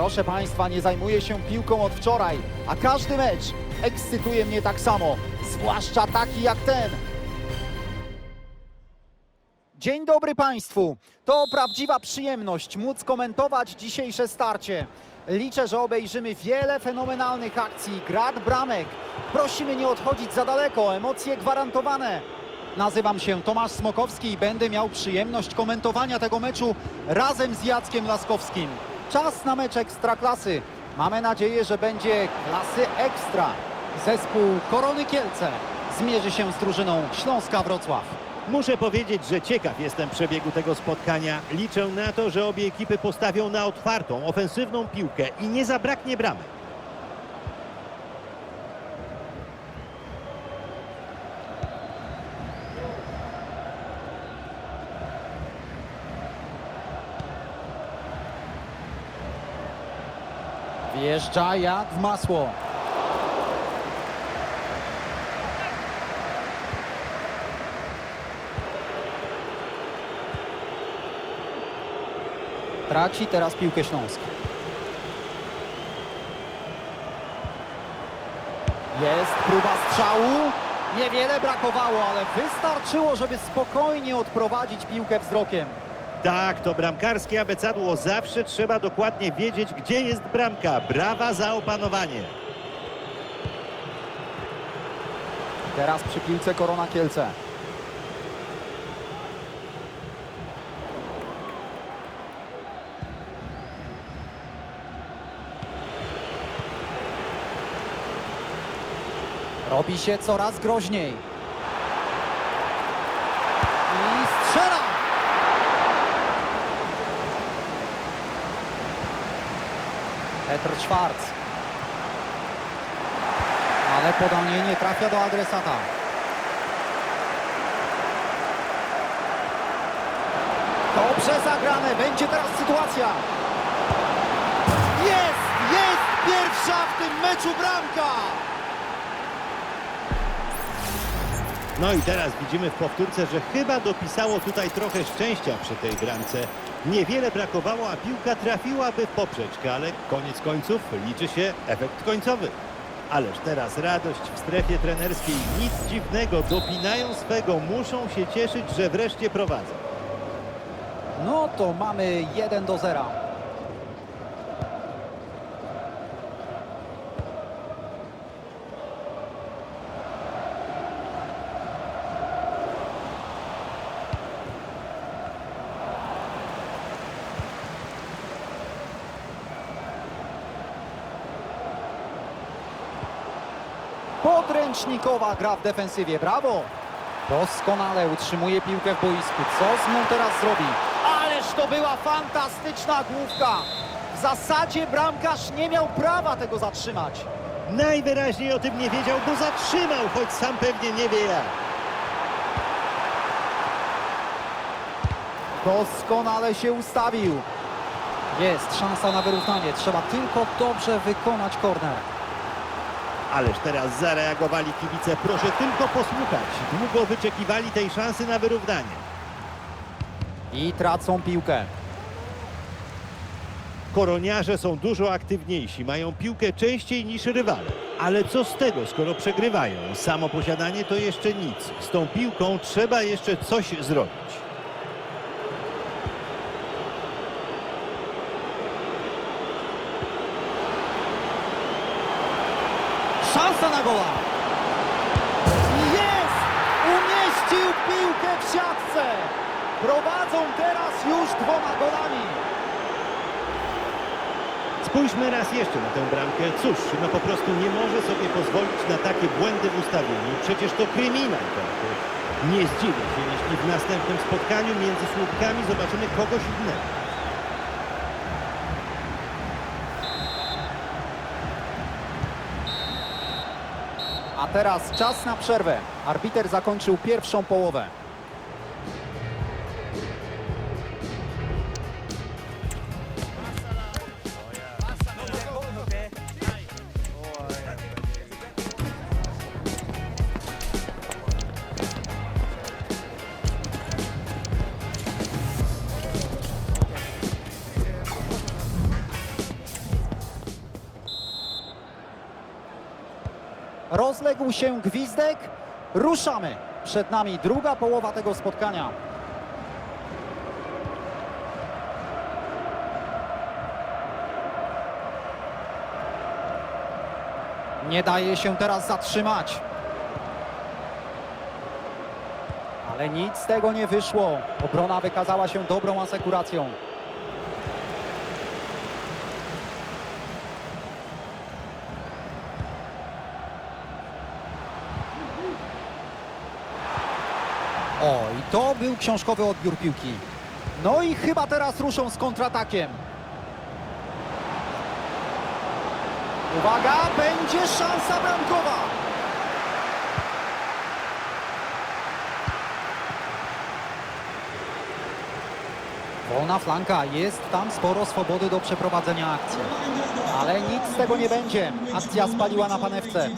Proszę Państwa, nie zajmuję się piłką od wczoraj, a każdy mecz ekscytuje mnie tak samo, zwłaszcza taki jak ten. Dzień dobry Państwu. To prawdziwa przyjemność móc komentować dzisiejsze starcie. Liczę, że obejrzymy wiele fenomenalnych akcji, grad bramek. Prosimy nie odchodzić za daleko, emocje gwarantowane. Nazywam się Tomasz Smokowski i będę miał przyjemność komentowania tego meczu razem z Jackiem Laskowskim. Czas na mecz Ekstraklasy. Mamy nadzieję, że będzie klasy ekstra. Zespół Korony Kielce zmierzy się z drużyną Śląska Wrocław. Muszę powiedzieć, że ciekaw jestem przebiegu tego spotkania. Liczę na to, że obie ekipy postawią na otwartą, ofensywną piłkę i nie zabraknie bramek. Wjeżdża jak w masło. Traci teraz piłkę Śląsk. Jest próba strzału. Niewiele brakowało, ale wystarczyło, żeby spokojnie odprowadzić piłkę wzrokiem. Tak, to bramkarskie abecadło. Zawsze trzeba dokładnie wiedzieć, gdzie jest bramka. Brawa za opanowanie. Teraz przy piłce Korona Kielce. Robi się coraz groźniej. I strzela! Petr Schwarz. Ale podanie nie trafia do adresata. Dobrze zagrane, będzie teraz sytuacja. Jest, jest pierwsza w tym meczu bramka. No i teraz widzimy w powtórce, że chyba dopisało tutaj trochę szczęścia przy tej bramce. Niewiele brakowało, a piłka trafiłaby w poprzeczkę, ale koniec końców liczy się efekt końcowy. Ależ teraz radość w strefie trenerskiej. Nic dziwnego, dopinają swego, muszą się cieszyć, że wreszcie prowadzą. No to mamy 1 do 0. Podręcznikowa gra w defensywie, brawo! Doskonale utrzymuje piłkę w boisku. Co z nią teraz zrobi? Ależ to była fantastyczna główka! W zasadzie bramkarz nie miał prawa tego zatrzymać. Najwyraźniej o tym nie wiedział, bo zatrzymał, choć sam pewnie nie wie jak. Doskonale się ustawił. Jest szansa na wyrównanie. Trzeba tylko dobrze wykonać korner. Ależ teraz zareagowali kibice. Proszę tylko posłuchać. Długo wyczekiwali tej szansy na wyrównanie. I tracą piłkę. Koroniarze są dużo aktywniejsi, mają piłkę częściej niż rywale. Ale co z tego, skoro przegrywają? Samo posiadanie to jeszcze nic. Z tą piłką trzeba jeszcze coś zrobić. Szansa na gola. Jest! Umieścił piłkę w siatce. Prowadzą teraz już dwoma golami. Spójrzmy raz jeszcze na tę bramkę. Cóż, no po prostu nie może sobie pozwolić na takie błędy w ustawieniu. Przecież to kryminał. Taki. Nie zdziwię się, jeśli w następnym spotkaniu między słupkami zobaczymy kogoś innego. A teraz czas na przerwę. Arbiter zakończył pierwszą połowę. Rozległ się gwizdek. Ruszamy. Przed nami druga połowa tego spotkania. Nie daje się teraz zatrzymać. Ale nic z tego nie wyszło. Obrona wykazała się dobrą asekuracją. O, i to był książkowy odbiór piłki. No i chyba teraz ruszą z kontratakiem. Uwaga, będzie szansa bramkowa. Wolna flanka, jest tam sporo swobody do przeprowadzenia akcji. Ale nic z tego nie będzie. Akcja spaliła na panewce.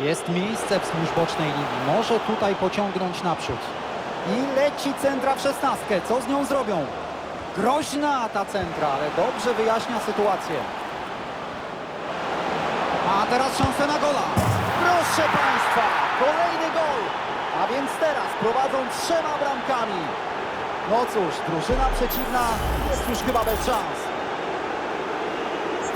Jest miejsce wzdłuż bocznej linii. Może tutaj pociągnąć naprzód. I leci centra w szesnastkę. Co z nią zrobią? Groźna ta centra, ale dobrze wyjaśnia sytuację. Ma teraz szansę na gola. Proszę Państwa, kolejny gol. A więc teraz prowadzą trzema bramkami. No cóż, drużyna przeciwna jest już chyba bez szans.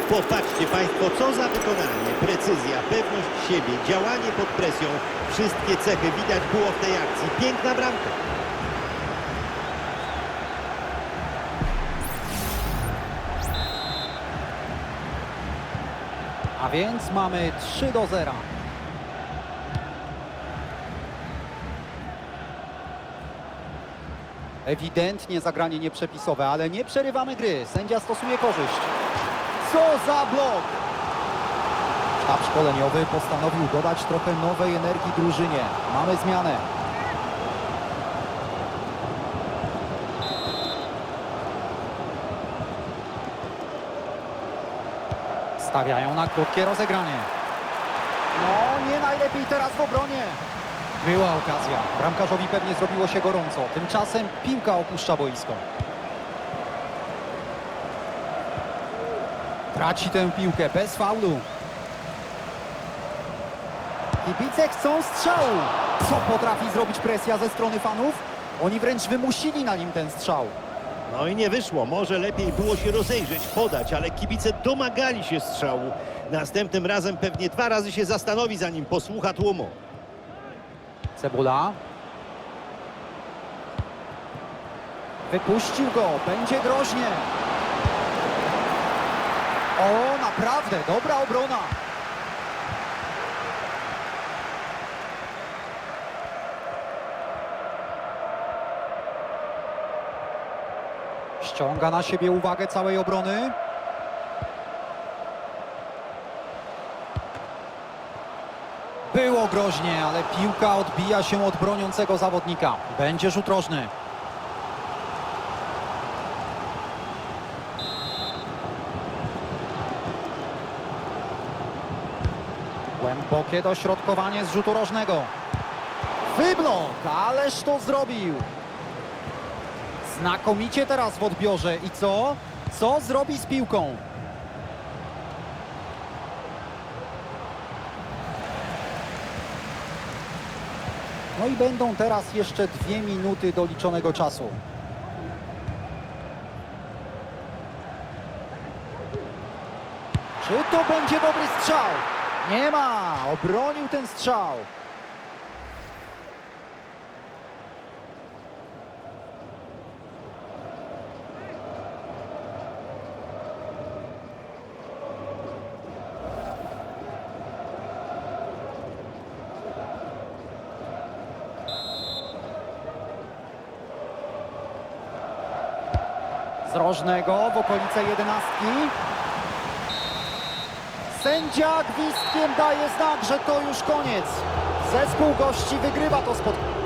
Popatrzcie Państwo, co za wykonanie, precyzja, pewność siebie, działanie pod presją. Wszystkie cechy widać było w tej akcji. Piękna bramka. A więc mamy 3 do 0. Ewidentnie zagranie nieprzepisowe, ale nie przerywamy gry. Sędzia stosuje korzyść. Co za blok! Sztab szkoleniowy postanowił dodać trochę nowej energii drużynie. Mamy zmianę. Stawiają na krótkie rozegranie. No, nie najlepiej teraz w obronie. Była okazja. Bramkarzowi pewnie zrobiło się gorąco. Tymczasem piłka opuszcza boisko. Traci tę piłkę bez faulu. Kibice chcą strzału. Co potrafi zrobić presja ze strony fanów? Oni wręcz wymusili na nim ten strzał. No i nie wyszło. Może lepiej było się rozejrzeć, podać, ale kibice domagali się strzału. Następnym razem pewnie dwa razy się zastanowi, zanim posłucha tłumu. Cebula. Wypuścił go, będzie groźnie. O, naprawdę, dobra obrona. Ściąga na siebie uwagę całej obrony. Było groźnie, ale piłka odbija się od broniącego zawodnika. Będzie rzut rożny. Głębokie dośrodkowanie z rzutu rożnego. Wyblok, ależ to zrobił. Znakomicie teraz w odbiorze. I co? Co zrobi z piłką? No i będą teraz jeszcze dwie minuty doliczonego czasu. Czy to będzie dobry strzał? Nie ma! Obronił ten strzał. Z rożnego w okolice jedenastki. Sędzia gwizdkiem daje znak, że to już koniec. Zespół gości wygrywa to spotkanie.